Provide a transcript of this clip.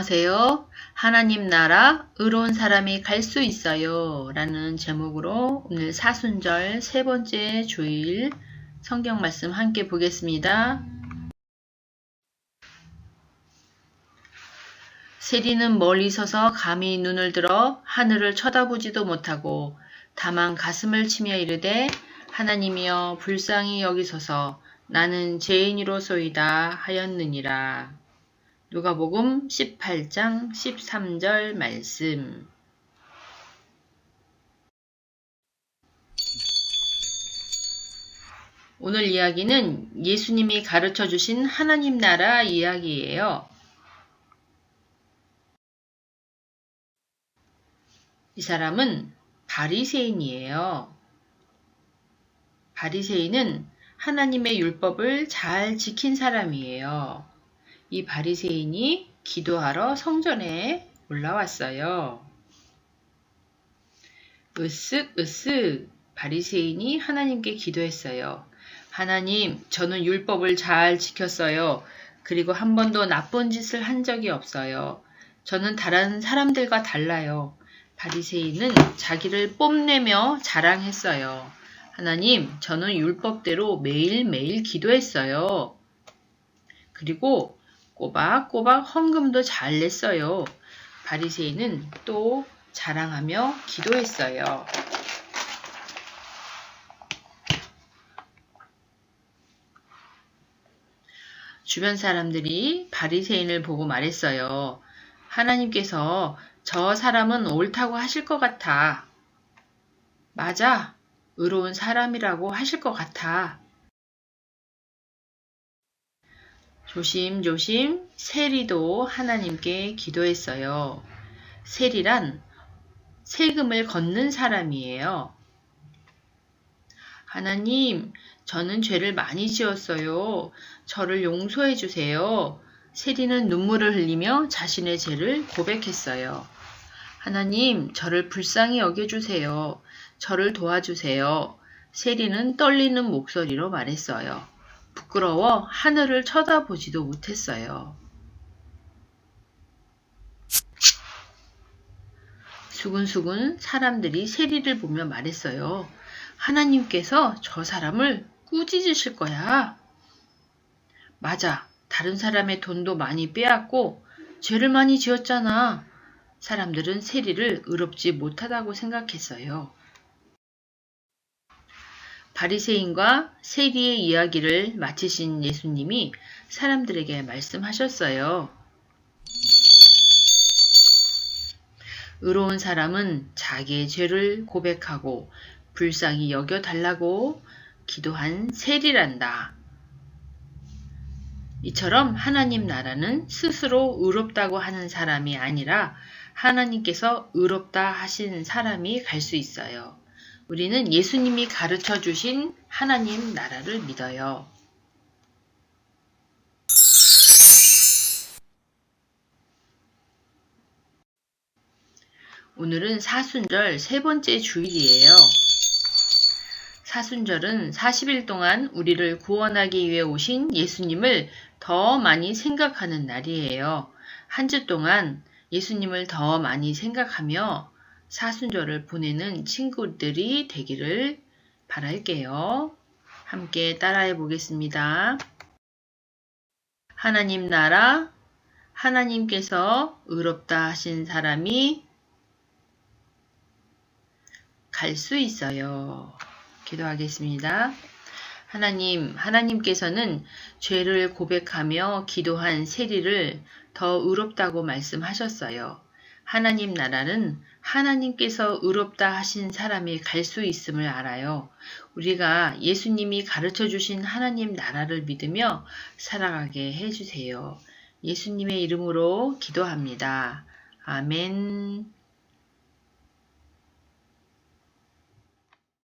안녕하세요. 하나님 나라 의로운 사람이 갈 수 있어요. 라는 제목으로 오늘 사순절 세 번째 주일 성경 말씀 함께 보겠습니다. 세리는 멀리 서서 감히 눈을 들어 하늘을 쳐다보지도 못하고 다만 가슴을 치며 이르되 하나님이여 불쌍히 여기소서 나는 죄인이로소이다 하였느니라. 누가복음 18장 13절 말씀 오늘 이야기는 예수님이 가르쳐 주신 하나님 나라 이야기예요. 이 사람은 바리새인이에요. 바리새인은 하나님의 율법을 잘 지킨 사람이에요. 이 바리새인이 기도하러 성전에 올라왔어요. 으쓱 으쓱 바리새인이 하나님께 기도했어요. 하나님, 저는 율법을 잘 지켰어요. 그리고 한 번도 나쁜 짓을 한 적이 없어요. 저는 다른 사람들과 달라요. 바리새인은 자기를 뽐내며 자랑했어요. 하나님, 저는 율법대로 매일매일 기도했어요. 그리고 꼬박꼬박 헌금도 잘 냈어요. 바리새인은 또 자랑하며 기도했어요. 주변 사람들이 바리새인을 보고 말했어요. 하나님께서 저 사람은 옳다고 하실 것 같아. 맞아. 의로운 사람이라고 하실 것 같아. 조심조심 세리도 하나님께 기도했어요. 세리란 세금을 걷는 사람이에요. 하나님, 저는 죄를 많이 지었어요. 저를 용서해 주세요. 세리는 눈물을 흘리며 자신의 죄를 고백했어요. 하나님, 저를 불쌍히 여겨주세요. 저를 도와주세요. 세리는 떨리는 목소리로 말했어요. 부끄러워 하늘을 쳐다보지도 못했어요. 수근수근 사람들이 세리를 보며 말했어요. 하나님께서 저 사람을 꾸짖으실 거야. 맞아. 다른 사람의 돈도 많이 빼앗고 죄를 많이 지었잖아. 사람들은 세리를 의롭지 못하다고 생각했어요. 바리새인과 세리의 이야기를 마치신 예수님이 사람들에게 말씀하셨어요. 의로운 사람은 자기의 죄를 고백하고 불쌍히 여겨 달라고 기도한 세리란다. 이처럼 하나님 나라는 스스로 의롭다고 하는 사람이 아니라 하나님께서 의롭다 하신 사람이 갈 수 있어요. 우리는 예수님이 가르쳐 주신 하나님 나라를 믿어요. 오늘은 사순절 세 번째 주일이에요. 사순절은 40일 동안 우리를 구원하기 위해 오신 예수님을 더 많이 생각하는 날이에요. 한 주 동안 예수님을 더 많이 생각하며 사순절을 보내는 친구들이 되기를 바랄게요. 함께 따라해 보겠습니다. 하나님 나라, 하나님께서 의롭다 하신 사람이 갈 수 있어요. 기도하겠습니다. 하나님, 하나님께서는 죄를 고백하며 기도한 세리를 더 의롭다고 말씀하셨어요. 하나님 나라는 하나님께서 의롭다 하신 사람이 갈 수 있음을 알아요. 우리가 예수님이 가르쳐 주신 하나님 나라를 믿으며 살아가게 해주세요. 예수님의 이름으로 기도합니다. 아멘.